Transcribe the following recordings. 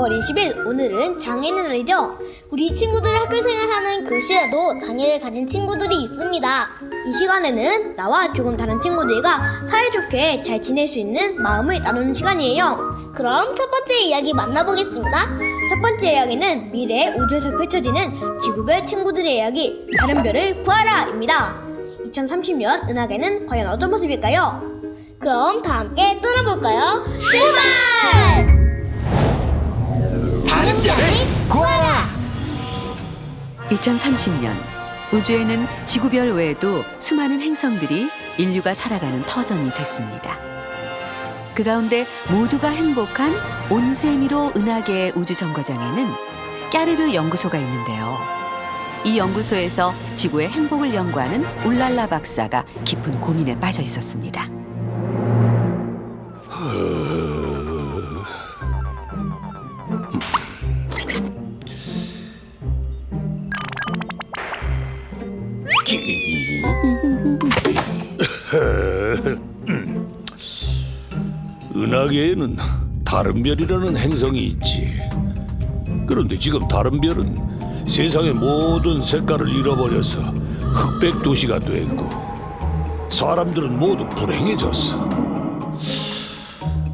4월 20일 오늘은 장애인의 날이죠. 우리 친구들 학교 생활하는 교실에도 장애를 가진 친구들이 있습니다. 이 시간에는 나와 조금 다른 친구들과 사이좋게 잘 지낼 수 있는 마음을 나누는 시간이에요. 그럼 첫 번째 이야기 만나보겠습니다. 첫 번째 이야기는 미래 우주에서 펼쳐지는 지구별 친구들의 이야기 다른 별을 구하라입니다. 2030년 은하계는 과연 어떤 모습일까요? 그럼 다 함께 떠나볼까요? 출발! 별을 구하라! 2030년 우주에는 지구별 외에도 수많은 행성들이 인류가 살아가는 터전이 됐습니다. 그 가운데 모두가 행복한 온세미로 은하계 우주 정거장에는 까르르 연구소가 있는데요. 이 연구소에서 지구의 행복을 연구하는 울랄라 박사가 깊은 고민에 빠져 있었습니다. 은하계에는 다른 별이라는 행성이 있지. 그런데 지금 다른 별은 세상의 모든 색깔을 잃어버려서 흑백 도시가 됐고 사람들은 모두 불행해졌어.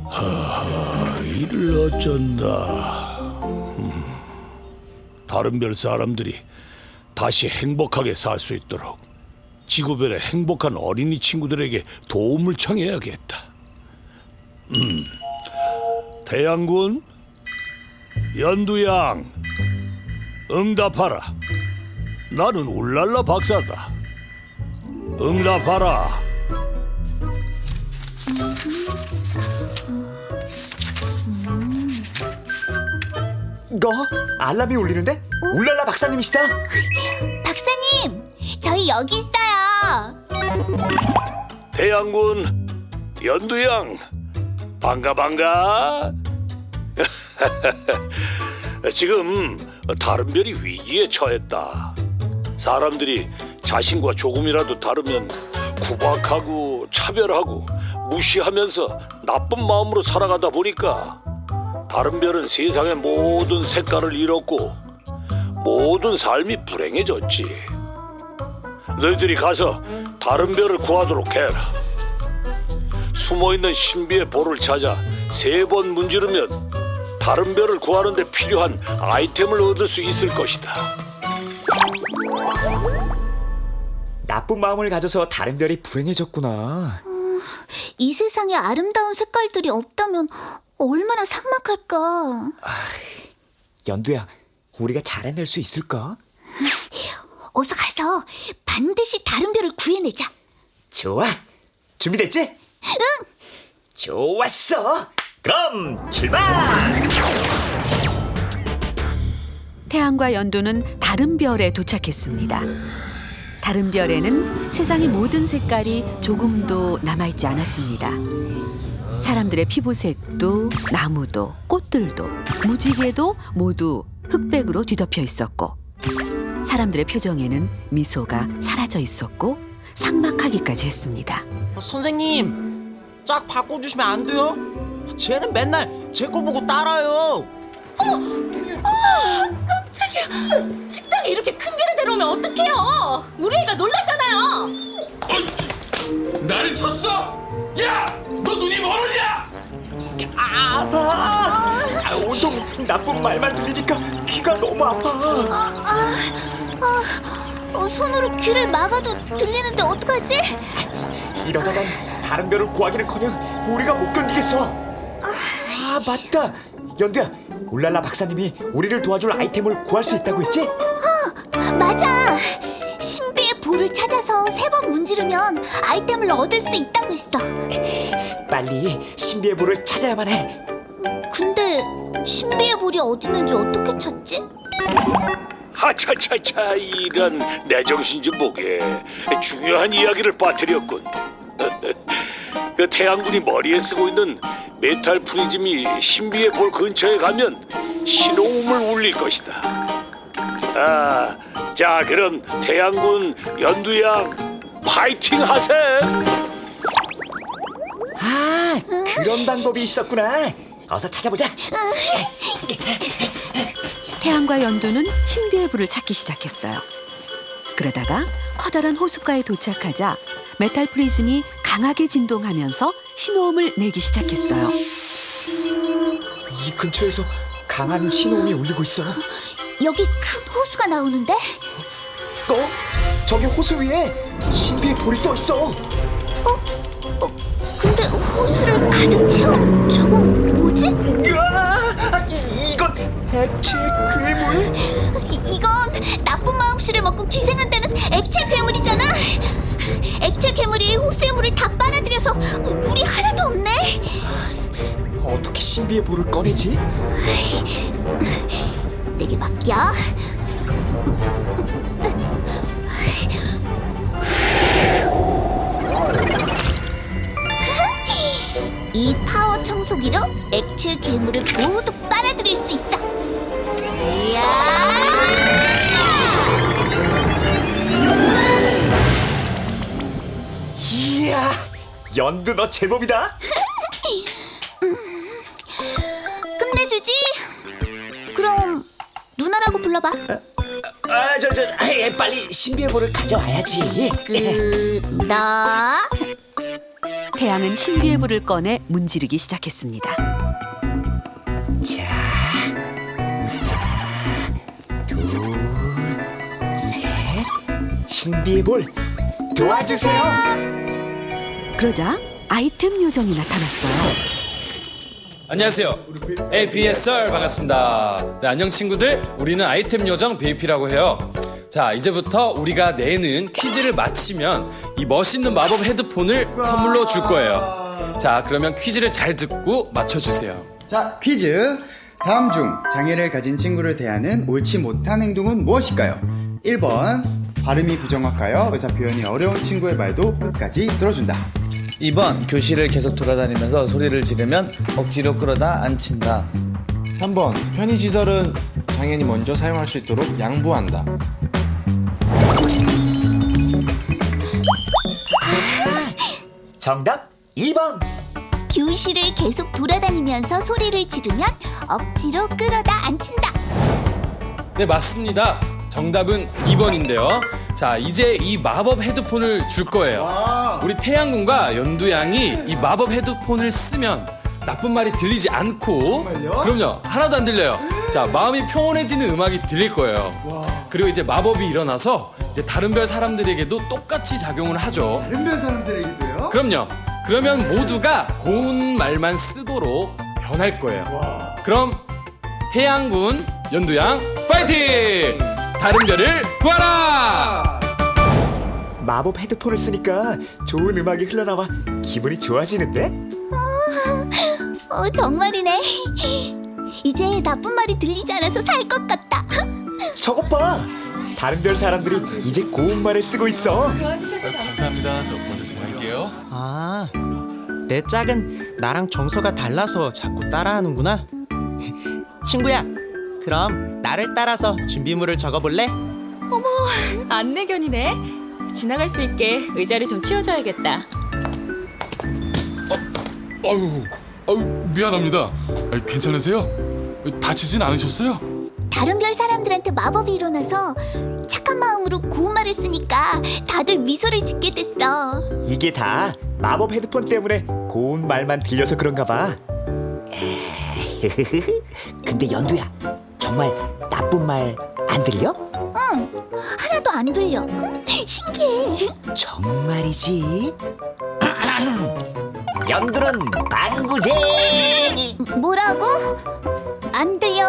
하, 이를 어쩐다. 음, 다른 별 사람들이 다시 행복하게 살 수 있도록 지구별의 행복한 어린이 친구들에게 도움을 청해야겠다. 태양군 연두양 응답하라 나는 울랄라 박사다 응답하라 거? 알람이 울리는데? 울랄라 박사님이시다. 박사님, 저희 여기 있어요. 태양군 연두양 반가 반가. 지금 다른 별이 위기에 처했다. 사람들이 자신과 조금이라도 다르면 구박하고 차별하고 무시하면서 나쁜 마음으로 살아가다 보니까 다른 별은 세상의 모든 색깔을 잃었고 모든 삶이 불행해졌지. 너희들이 가서 다른 별을 구하도록 해라. 숨어있는 신비의 볼을 찾아 세 번 문지르면 다른 별을 구하는 데 필요한 아이템을 얻을 수 있을 것이다. 나쁜 마음을 가져서 다른 별이 불행해졌구나. 이 세상에 아름다운 색깔들이 없다면 얼마나 삭막할까. 연두야, 우리가 잘 해낼 수 있을까? 어서 가서 반드시 다른 별을 구해내자. 좋아. 준비됐지? 응. 좋았어. 그럼 출발. 태양과 연두는 다른 별에 도착했습니다. 다른 별에는 세상의 모든 색깔이 조금도 남아있지 않았습니다. 사람들의 피부색도 나무도 꽃들도 무지개도 모두 흑백으로 뒤덮여 있었고 사람들의 표정에는 미소가 사라져 있었고 삭막하기까지 했습니다. 어, 선생님 짝 바꿔주시면 안 돼요? 쟤는 맨날 제 거 보고 따라요 식당에 이렇게 큰 개를 데려오면 어떡해요? 우리 애가 놀랐잖아요. 나를 쳤어? 야! 너 눈이 멀었냐? 아, 아파. 아, 온통 나쁜 말만 들리니까 귀가 너무 아파. 어, 손으로 귀를 막아도 들리는데 어떡하지? 이러다간 다른 별을 구하기는커녕 우리가 못 견디겠어. 아 맞다. 연두야, 울랄라 박사님이 우리를 도와줄 아이템을 구할 수 있다고 했지? 맞아. 신비의 볼을 찾아서 세 번 문지르면 아이템을 얻을 수 있다고 했어. 빨리 신비의 볼을 찾아야만 해. 근데 신비의 볼이 어디 있는지 어떻게 찾지? 하차차차 이런 내 정신 좀 보게 중요한 이야기를 빠뜨렸군. 그 태양군이 머리에 쓰고 있는 메탈 프리즘이 신비의 볼 근처에 가면 신호음을 울릴 것이다. 아, 자 그럼 태양군 연두양 파이팅 하세. 아, 그런 방법이 있었구나. 어서 찾아보자. 태양과 연두는 신비의 불을 찾기 시작했어요. 그러다가 커다란 호숫가에 도착하자 메탈 프리즘이 강하게 진동하면서 신호음을 내기 시작했어요. 이 근처에서 강한 신호음이 울리고 있어. 여기 큰 호수가 나오는데? 어? 저기 호수 위에 신비의 볼이 떠 있어. 어, 근데 호수를 가득 채운 저건 뭐지? 으아! 이, 이건 액체 신비의 볼을 꺼내지? 내게 맡겨. 이 파워 청소기로 액체 괴물을 모두 빨아들일 수 있어. 이야! 이야, 연두 너 제법이다. 불러봐. 아, 저, 저, 아이, 빨리 신비의 볼을 가져와야지. 끝나. 태양은 신비의 불을 꺼내 문지르기 시작했습니다. 자, 하나, 둘, 셋. 신비의 볼 도와주세요. 그러자 아이템 요정이 나타났어요. 안녕하세요. APSR 반갑습니다. 네, 안녕 친구들. 우리는 아이템 요정 BAP라고 해요. 자, 이제부터 우리가 내는 퀴즈를 마치면 이 멋있는 마법 헤드폰을 선물로 줄 거예요. 자, 그러면 퀴즈를 잘 듣고 맞춰주세요. 자, 퀴즈. 다음 중 장애를 가진 친구를 대하는 옳지 못한 행동은 무엇일까요? 1번. 발음이 부정확하여 의사 표현이 어려운 친구의 말도 끝까지 들어준다. 2번 교실을 계속 돌아다니면서 소리를 지르면 억지로 끌어다 앉힌다 3번 편의시설은 장애인이 먼저 사용할 수 있도록 양보한다. 정답 2번. 교실을 계속 돌아다니면서 소리를 지르면 억지로 끌어다 앉힌다. 네, 맞습니다. 정답은 2번인데요. 자, 이제 이 마법 헤드폰을 줄 거예요. 우리 태양군과 연두양이 이 마법 헤드폰을 쓰면 나쁜 말이 들리지 않고 그럼요. 하나도 안 들려요. 자, 마음이 평온해지는 음악이 들릴 거예요. 그리고 이제 마법이 일어나서 이제 다른 별 사람들에게도 똑같이 작용을 하죠. 다른 별 사람들에게도요? 그럼요. 그러면 모두가 고운 말만 쓰도록 변할 거예요. 그럼 태양군, 연두양, 파이팅! 다른 별을 구하라! 마법 헤드폰을 쓰니까 좋은 음악이 흘러나와 기분이 좋아지는데? 어, 정말이네. 이제 나쁜 말이 들리지 않아서 살 것 같다. 저것 봐. 다른 별 사람들이 이제 고운 말을 쓰고 있어. 감사합니다. 저 먼저 진행할게요. 아, 내 짝은 나랑 정서가 달라서 자꾸 따라하는구나 친구야 그럼 나를 따라서 준비물을 적어볼래? 안내견이네. 지나갈 수 있게 의자를 좀 치워줘야겠다. 아유, 아유 미안합니다. 아유, 괜찮으세요? 다치진 않으셨어요? 다른 별 사람들한테 마법이 일어나서 착한 마음으로 고운 말을 쓰니까 다들 미소를 짓게 됐어. 이게 다 마법 헤드폰 때문에 고운 말만 들려서 그런가 봐. 근데 연두야, 정말 나쁜 말 안 들려? 응, 하나도 안 들려. 신기해. 정말이지. 연두는 방구쟁이. 뭐라고? 안 들려.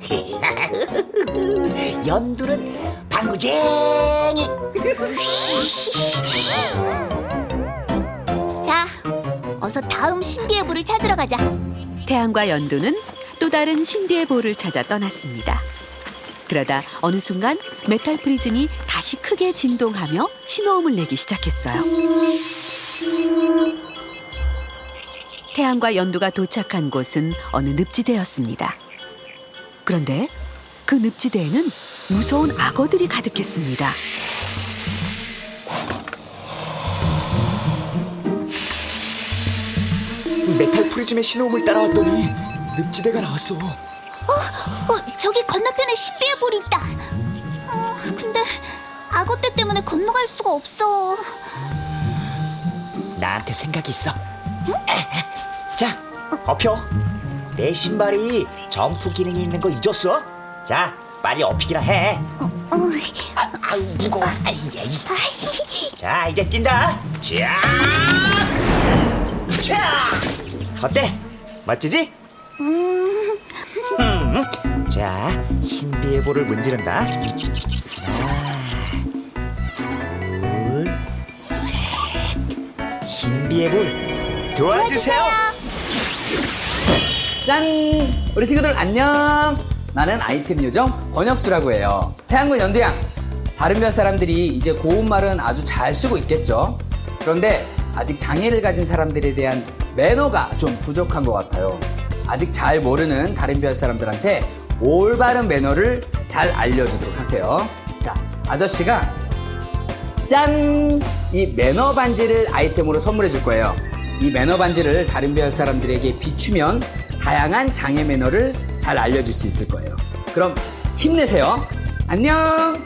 연두는 방구쟁이. 자, 어서 다음 신비의 불을 찾으러 가자. 태양과 연두는 또 다른 신비의 볼을 찾아 떠났습니다. 그러다 어느 순간 메탈 프리즘이 다시 크게 진동하며 신호음을 내기 시작했어요. 태양과 연두가 도착한 곳은 어느 늪지대였습니다. 그런데 그 늪지대에는 무서운 악어들이 가득했습니다. 메탈 프리즘의 신호음을 따라왔더니 늪지대가 나왔어. 어, 저기 건너편에 신비의 볼이 있다. 어, 근데 악어떼 때문에 건너갈 수가 없어. 나한테 생각이 있어. 자, 업혀. 내 신발이 점프 기능이 있는 거 잊었어? 자, 빨리 업히기나 해. 아, 아우 무거워. 아이, 아이. 자, 이제 뛴다. 자, 자. 어때? 멋지지? 음. 자, 신비의 볼을 문지른다. 신비의 볼 도와주세요. 짠! 우리 친구들 안녕! 나는 아이템 요정 권혁수라고 해요. 태양군 연두양! 다른 별 사람들이 이제 고운말은 아주 잘 쓰고 있겠죠? 그런데 아직 장애를 가진 사람들에 대한 매너가 좀 부족한 것 같아요. 아직 잘 모르는 다른 별 사람들한테 올바른 매너를 잘 알려주도록 하세요. 자, 아저씨가 짠! 이 매너 반지를 아이템으로 선물해 줄 거예요. 이 매너 반지를 다른 별 사람들에게 비추면 다양한 장애 매너를 잘 알려줄 수 있을 거예요. 그럼 힘내세요. 안녕!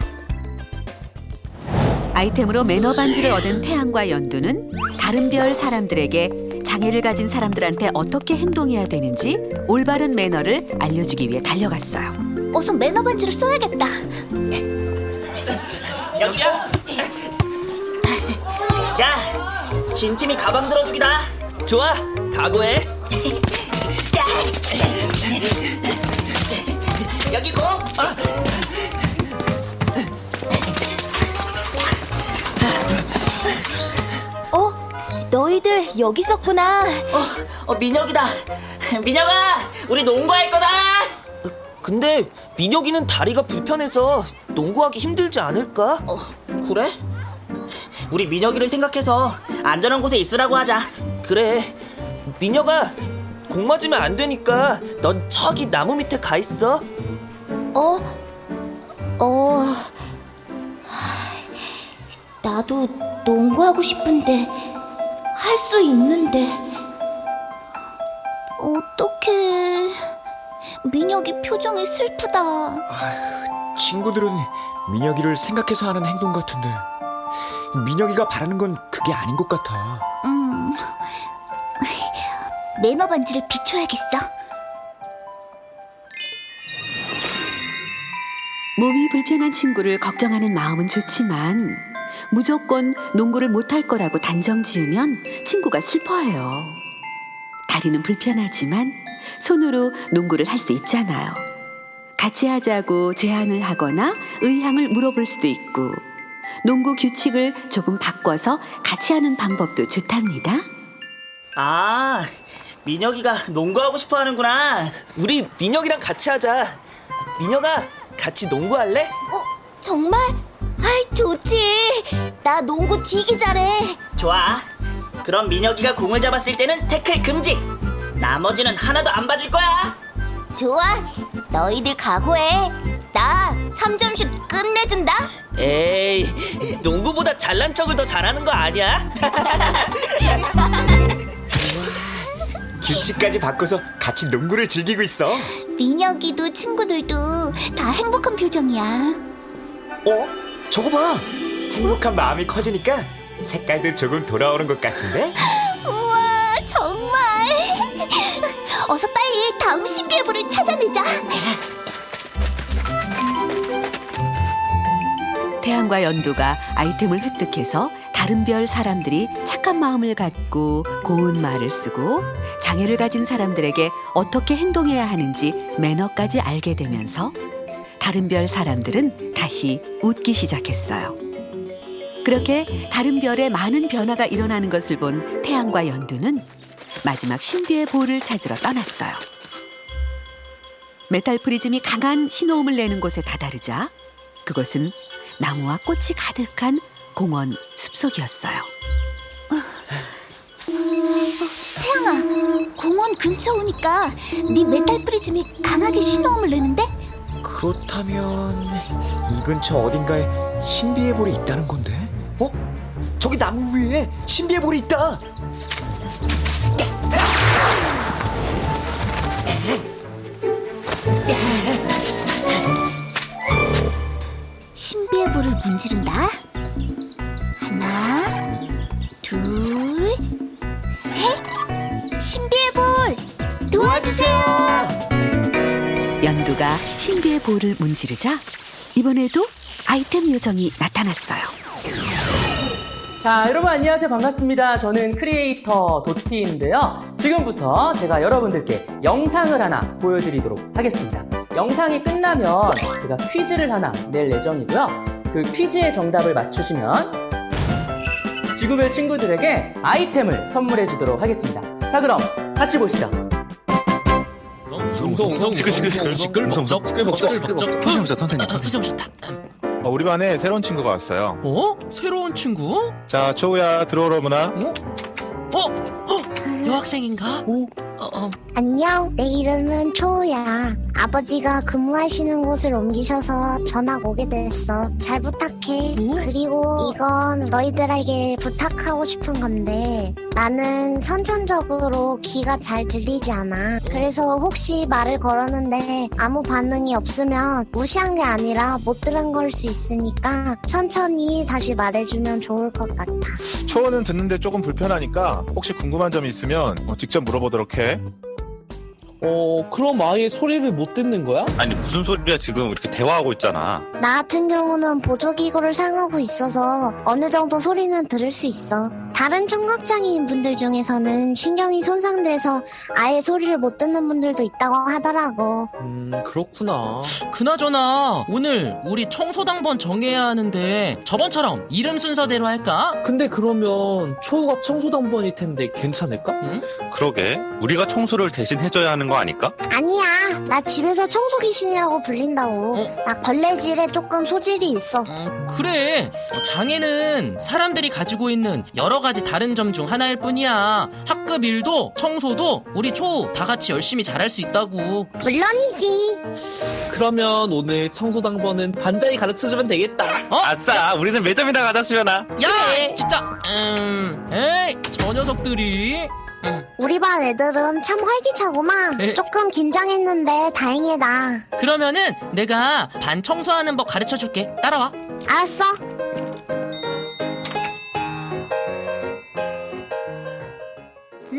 아이템으로 매너 반지를 얻은 태양과 연두는 다른 별 사람들에게 장애를 가진 사람들한테 어떻게 행동해야 되는지 올바른 매너를 알려주기 위해 달려갔어요. 어서 매너 반지를 써야겠다. 여기야. 야, 진팀이 가방 들어주기다. 좋아, 각오해. 여기 공. 어? 너희들 여기 있었구나. 어, 어 민혁이다. 민혁아, 우리 농구할 거다. 근데 민혁이는 다리가 불편해서 농구하기 힘들지 않을까? 어, 그래? 우리 민혁이를 생각해서 안전한 곳에 있으라고 하자. 그래. 민혁아, 공 맞으면 안 되니까 넌 저기 나무 밑에 가 있어. 어? 어. 나도 농구하고 싶은데 할 수 있는데 어떡해. 민혁이 표정이 슬프다. 친구들은 민혁이를 생각해서 하는 행동 같은데 민혁이가 바라는 건 그게 아닌 것 같아. 음. 매너 반지를 비춰야겠어. 몸이 불편한 친구를 걱정하는 마음은 좋지만 무조건 농구를 못할 거라고 단정 지으면 친구가 슬퍼해요. 다리는 불편하지만 손으로 농구를 할 수 있잖아요. 같이 하자고 제안을 하거나 의향을 물어볼 수도 있고 농구 규칙을 조금 바꿔서 같이 하는 방법도 좋답니다. 아, 민혁이가 농구하고 싶어 하는구나. 우리 민혁이랑 같이 하자. 민혁아, 같이 농구할래? 어, 정말? 좋지. 나 농구 되게 잘해. 좋아. 그럼 민혁이가 공을 잡았을 때는 태클 금지. 나머지는 하나도 안 봐줄 거야. 좋아. 너희들 각오해. 나 3점슛 끝내준다. 에이, 농구보다 잘난 척을 더 잘하는 거 아니야? 규칙까지 바꿔서 같이 농구를 즐기고 있어. 민혁이도 친구들도 다 행복한 표정이야. 어? 저거 봐. 행복한 마음이 커지니까 색깔도 조금 돌아오는 것 같은데? 우와, 정말. 어서 빨리 다음 신비의 불을 찾아내자. 태양과 연두가 아이템을 획득해서 다른 별 사람들이 착한 마음을 갖고 고운 말을 쓰고 장애를 가진 사람들에게 어떻게 행동해야 하는지 매너까지 알게 되면서 다른 별 사람들은 다시 웃기 시작했어요. 그렇게 다른 별에 많은 변화가 일어나는 것을 본 태양과 연두는 마지막 신비의 볼을 찾으러 떠났어요. 메탈 프리즘이 강한 신호음을 내는 곳에 다다르자 그곳은 나무와 꽃이 가득한 공원 숲속이었어요. 태양아, 공원 근처 오니까 네 메탈 프리즘이 강하게 신호음을 내는데? 그렇다면 이 근처 어딘가에 신비의 볼이 있다는 건데? 어? 저기 나무 위에 신비의 볼이 있다. 신비의 볼을 문지른다. 하나, 둘, 셋. 신비의 볼 도와주세요. 신비의 볼을 문지르자 이번에도 아이템 요정이 나타났어요. 자, 여러분 안녕하세요. 반갑습니다. 저는 크리에이터 도티인데요. 지금부터 제가 여러분들께 영상을 하나 보여드리도록 하겠습니다. 영상이 끝나면 제가 퀴즈를 하나 낼 예정이고요. 그 퀴즈의 정답을 맞추시면 지구별 친구들에게 아이템을 선물해 주도록 하겠습니다. 자, 그럼 같이 보시죠. 웅성 웅성 시끌시끌 시끌벅적 시끌벅적 선생님 오셨다, 선생님. 선생님 오셨다. 어, 우리 반에 새로운 친구가 왔어요. 어? 새로운 친구? 자, 초우야 들어오라구나. 어? 어? 여학생인가? 어, 어. 안녕, 내 이름은 초우야. 아버지가 근무하시는 곳을 옮기셔서 전학 오게 됐어. 잘 부탁해. 그리고 이건 너희들에게 부탁하고 싶은 건데 나는 선천적으로 귀가 잘 들리지 않아. 그래서 혹시 말을 걸었는데 아무 반응이 없으면 무시한 게 아니라 못 들은 걸 수 있으니까 천천히 다시 말해주면 좋을 것 같아. 초우는 듣는데 조금 불편하니까 혹시 궁금한 점이 있으면 어, 직접 물어보도록 해. 어, 그럼 아예 소리를 못 듣는 거야? 아니 무슨 소리야 지금 이렇게 대화하고 있잖아. 나 같은 경우는 보조기구를 사용하고 있어서 어느 정도 소리는 들을 수 있어. 다른 청각장애인 분들 중에서는 신경이 손상돼서 아예 소리를 못 듣는 분들도 있다고 하더라고. 음, 그렇구나. 그나저나 오늘 우리 청소당번 정해야 하는데 저번처럼 이름 순서대로 할까? 근데 그러면 초우가 청소당번일 텐데 괜찮을까? 그러게 우리가 청소를 대신 해줘야 하는 거 아닐까? 아니야. 나 집에서 청소 귀신이라고 불린다고. 나 걸레질에 조금 소질이 있어. 그래 장애는 사람들이 가지고 있는 여러 가지 다른 점 중 하나일 뿐이야 학급 일도 청소도 우리 초 다 같이 열심히 잘할 수 있다고 물론이지. 그러면 오늘 청소당번은 반장이 가르쳐주면 되겠다. 아싸 우리는 매점이나 가자 수연아. 야 진짜 음 에이 저 녀석들이 우리 반 애들은 참 활기차구만. 에? 조금 긴장했는데 다행이다. 그러면은 내가 반 청소하는 법 가르쳐 줄게 따라와 알았어.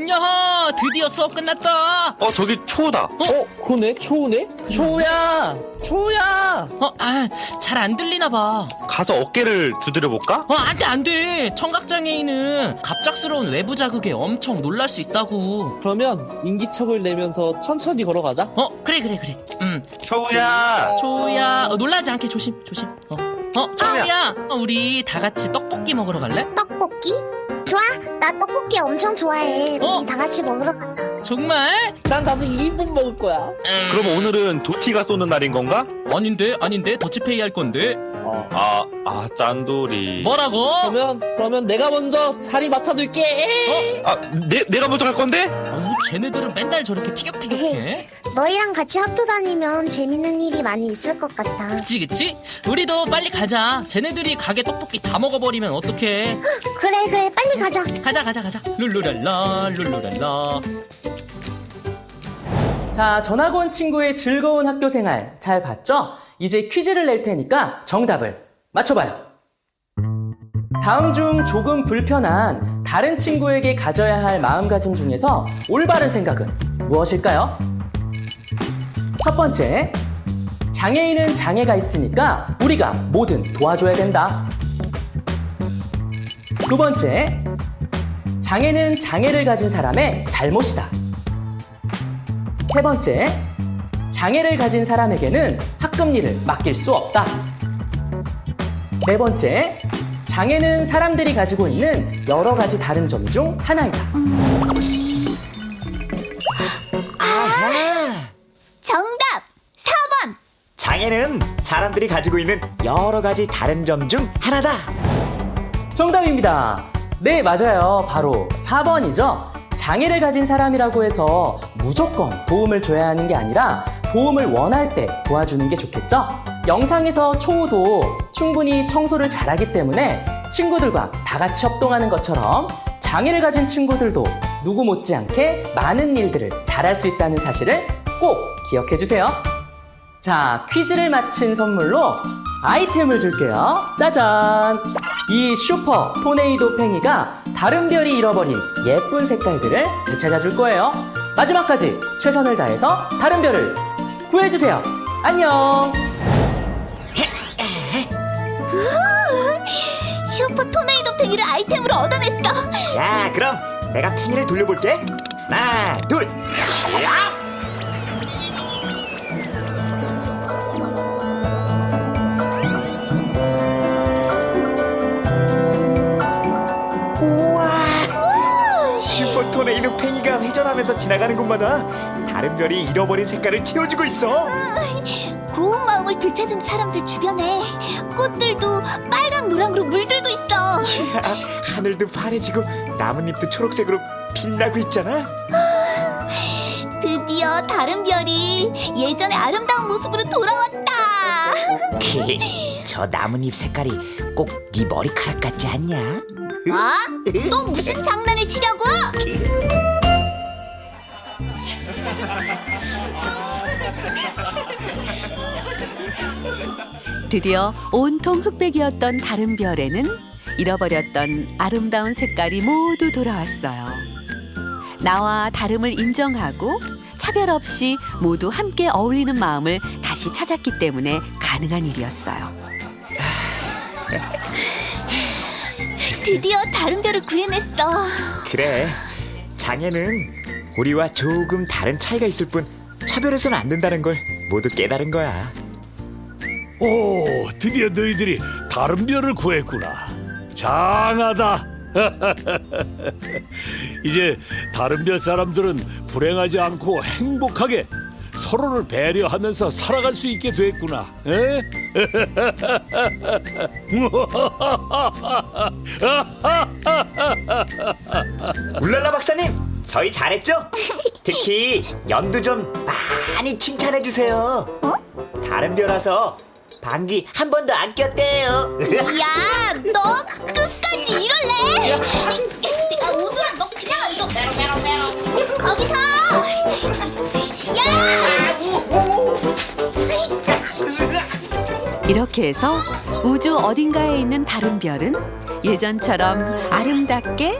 야하 드디어 수업 끝났다 어 저기 초우다. 어, 그러네. 초우네. 초우야. 초우야. 어 아 잘 안 들리나 봐 가서 어깨를 두드려 볼까? 어, 안 돼, 안 돼. 청각장애인은 갑작스러운 외부 자극에 엄청 놀랄 수 있다고. 그러면 인기척을 내면서 천천히 걸어가자. 어, 그래, 그래, 그래. 음. 초우야. 초우야, 어, 놀라지 않게 조심, 조심. 어, 어 초우야, 어, 우리 다 같이 떡볶이 먹으러 갈래? 떡볶이? 좋아. 나 떡볶이 엄청 좋아해. 우리 다 같이 먹으러 가자. 정말? 난 가서 2분 먹을 거야. 그럼 오늘은 도티가 쏘는 날인 건가? 아닌데, 아닌데, 더치페이 할 건데. 아, 아 짠돌이. 뭐라고? 그러면 그러면 내가 먼저 자리 맡아둘게. 아, 내 내가 먼저 갈 건데? 아유, 쟤네들은 맨날 저렇게 티격태격해. 너희랑 같이 학교 다니면 재밌는 일이 많이 있을 것 같아. 그치, 그치? 우리도 빨리 가자. 쟤네들이 가게 떡볶이 다 먹어버리면 어떡해. 그래 그래 빨리 가자. 가자, 가자, 가자. 룰루랄라, 룰루랄라. 자, 전학 온 친구의 즐거운 학교 생활 잘 봤죠? 이제 퀴즈를 낼 테니까 정답을 맞춰봐요. 다음 중 조금 불편한 다른 친구에게 가져야 할 마음가짐 중에서 올바른 생각은 무엇일까요? 첫 번째, 장애인은 장애가 있으니까 우리가 뭐든 도와줘야 된다. 두 번째, 장애는 장애를 가진 사람의 잘못이다. 세 번째, 장애를 가진 사람에게는 학급 일을 맡길 수 없다. 네 번째, 장애는 사람들이 가지고 있는 여러 가지 다른 점 중 하나이다. 정답 4번. 장애는 사람들이 가지고 있는 여러 가지 다른 점 중 하나다. 정답입니다. 네, 맞아요. 바로 4번이죠. 장애를 가진 사람이라고 해서 무조건 도움을 줘야 하는 게 아니라 도움을 원할 때 도와주는 게 좋겠죠? 영상에서 초우도 충분히 청소를 잘하기 때문에 친구들과 다 같이 협동하는 것처럼 장애를 가진 친구들도 누구 못지않게 많은 일들을 잘할 수 있다는 사실을 꼭 기억해 주세요. 자, 퀴즈를 마친 선물로 아이템을 줄게요. 짜잔! 이 슈퍼 토네이도 팽이가 다른 별이 잃어버린 예쁜 색깔들을 되찾아 줄 거예요. 마지막까지 최선을 다해서 다른 별을 구해주세요. 안녕! 슈퍼 토네이도 팽이를 아이템으로 얻어냈어. 자, 그럼 내가 팽이를 돌려볼게. 하나, 둘. 야! 우와! 슈퍼 토네이도 팽이가 회전하면서 지나가는 곳마다 다른 별이 잃어버린 색깔을 채워주고 있어. 마음을 되찾은 사람들 주변에 꽃들도 빨강 노랑으로 물들고 있어. 하늘도 파래지고 나뭇잎도 초록색으로 빛나고 있잖아. 드디어 다른 별이 예전의 아름다운 모습으로 돌아왔다. 저 나뭇잎 색깔이 꼭 네 머리카락 같지 않냐? 아? 또 무슨 장난을 치려고? 드디어 온통 흑백이었던 다른 별에는 잃어버렸던 아름다운 색깔이 모두 돌아왔어요. 나와 다름을 인정하고 차별 없이 모두 함께 어울리는 마음을 다시 찾았기 때문에 가능한 일이었어요. 드디어 다른 별을 구해냈어. 그래. 장애는 우리와 조금 다른 차이가 있을 뿐 차별해서는 안 된다는 걸 모두 깨달은 거야. 오, 드디어 너희들이 다른 별을 구했구나. 장하다. 이제 다른 별 사람들은 불행하지 않고 행복하게 서로를 배려하면서 살아갈 수 있게 됐구나. 에? 울랄라 박사님, 저희 잘했죠? 특히 연두 좀 많이 칭찬해 주세요. 다른 별라서 방귀 한 번도 안 꼈대요. 야, 너 끝까지 이럴래? 아, 오늘은 너 그냥 안 둬. 거기서. 야! 이렇게 해서 우주 어딘가에 있는 다른 별은 예전처럼 아름답게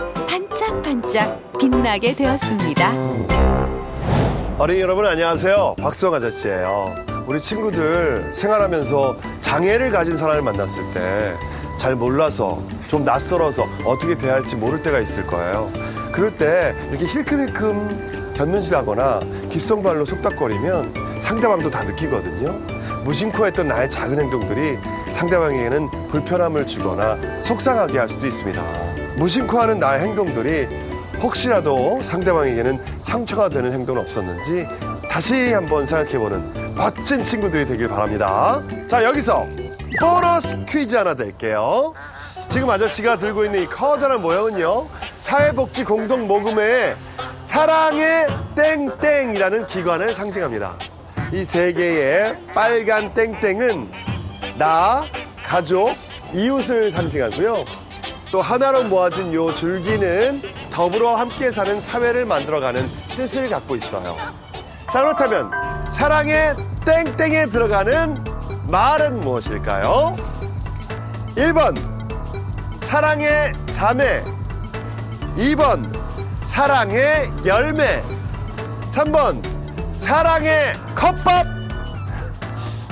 반짝반짝 빛나게 되었습니다. 어린이 여러분 안녕하세요. 박수영 아저씨예요. 우리 친구들 생활하면서 장애를 가진 사람을 만났을 때 잘 몰라서 좀 낯설어서 어떻게 대할지 모를 때가 있을 거예요. 그럴 때 이렇게 힐끔힐끔 견눈질하거나 귓속말로 속닥거리면 상대방도 다 느끼거든요. 무심코 했던 나의 작은 행동들이 상대방에게는 불편함을 주거나 속상하게 할 수도 있습니다. 무심코 하는 나의 행동들이 혹시라도 상대방에게는 상처가 되는 행동은 없었는지 다시 한번 생각해보는 멋진 친구들이 되길 바랍니다. 자, 여기서 보너스 퀴즈 하나 낼게요. 지금 아저씨가 들고 있는 이 커다란 모형은요, 사회복지 공동 모금회의 사랑의 땡땡이라는 기관을 상징합니다. 이 세 개의 빨간 땡땡은 나, 가족, 이웃을 상징하고요. 또 하나로 모아진 요 줄기는 더불어 함께 사는 사회를 만들어가는 뜻을 갖고 있어요. 자, 그렇다면 사랑의 땡땡에 들어가는 말은 무엇일까요? 1번 사랑의 자매 2번 사랑의 열매 3번 사랑의 컵밥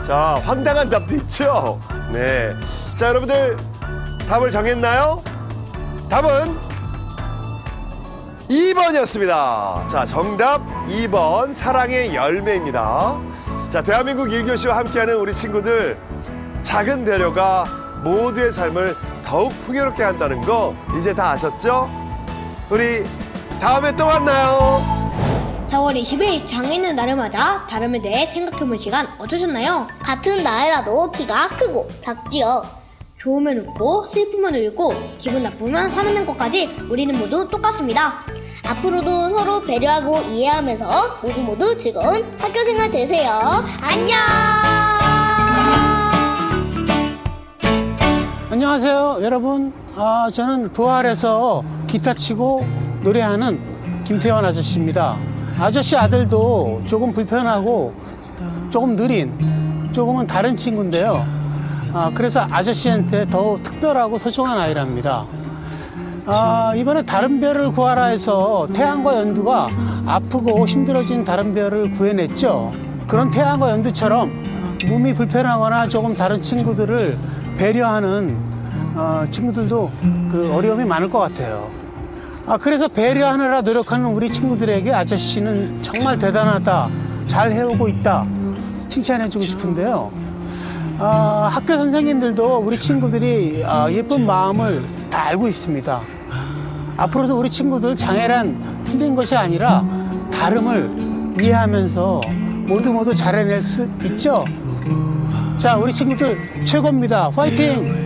자 황당한 답도 있죠 네. 자 여러분들 답을 정했나요? 답은 2번이었습니다. 자, 정답 2번 사랑의 열매입니다. 자, 대한민국 1교시와 함께하는 우리 친구들 작은 배려가 모두의 삶을 더욱 풍요롭게 한다는 거 이제 다 아셨죠? 우리 다음에 또 만나요. 4월 20일 장애인의 날을 맞아 다름에 대해 생각해본 시간 어떠셨나요? 같은 나이라도 키가 크고 작지요. 좋으면 웃고 슬프면 울고 기분 나쁘면 화내는 것까지 우리는 모두 똑같습니다. 앞으로도 서로 배려하고 이해하면서 모두 모두 즐거운 학교 생활 되세요. 안녕! 안녕하세요, 여러분. 아, 저는 부활에서 기타 치고 노래하는 김태환 아저씨입니다. 아저씨 아들도 조금 불편하고 조금 느린 조금은 다른 친구인데요. 아, 그래서 아저씨한테 더 특별하고 소중한 아이랍니다. 아, 이번에 다른 별을 구하라 해서 태양과 연두가 아프고 힘들어진 다른 별을 구해냈죠. 그런 태양과 연두처럼 몸이 불편하거나 조금 다른 친구들을 배려하는 어, 친구들도 그 어려움이 많을 것 같아요. 아, 그래서 배려하느라 노력하는 우리 친구들에게 아저씨는 정말 대단하다. 잘 해오고 있다. 칭찬해주고 싶은데요. 아, 학교 선생님들도 우리 친구들이 아, 예쁜 마음을 다 알고 있습니다. 앞으로도 우리 친구들 장애란 틀린 것이 아니라 다름을 이해하면서 모두 모두 잘해낼 수 있죠? 자, 우리 친구들 최고입니다. 화이팅!